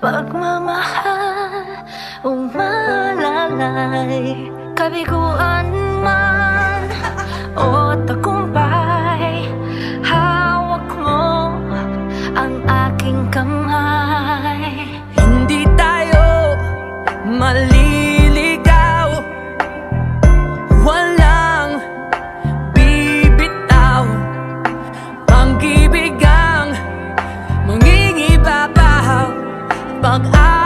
pagmamahal Umalalay Kabiguan man o tagumpay. Hawak mo ang aking kamay. Hindi tayo maliligaw Pag-asa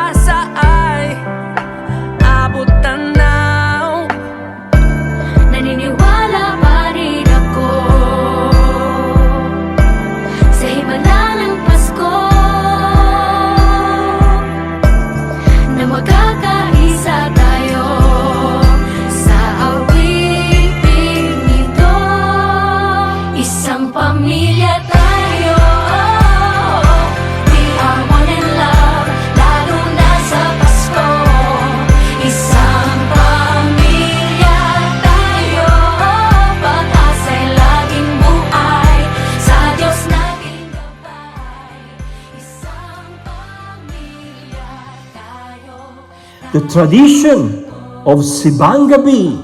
The tradition of Sibang Gabi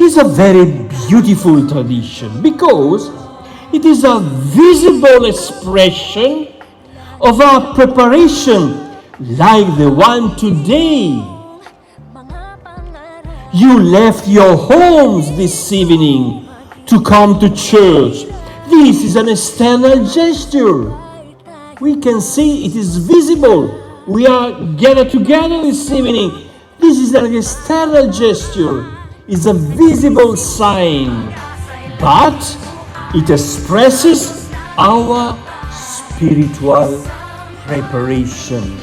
is a very beautiful tradition because it is a visible expression of our preparation like the one today. You left your homes this evening to come to church. This is an external gesture. We can see it is visible. We are gathered together this evening. This is an external gesture. It's a visible sign. But it expresses our spiritual preparation.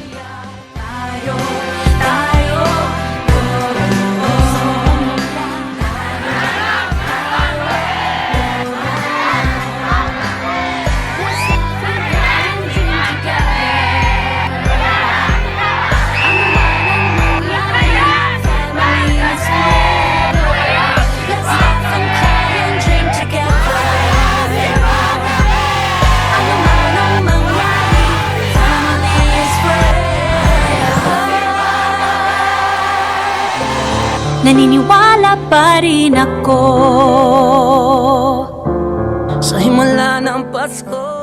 Naniniwala pa rin ako. Sa himala ng Pasko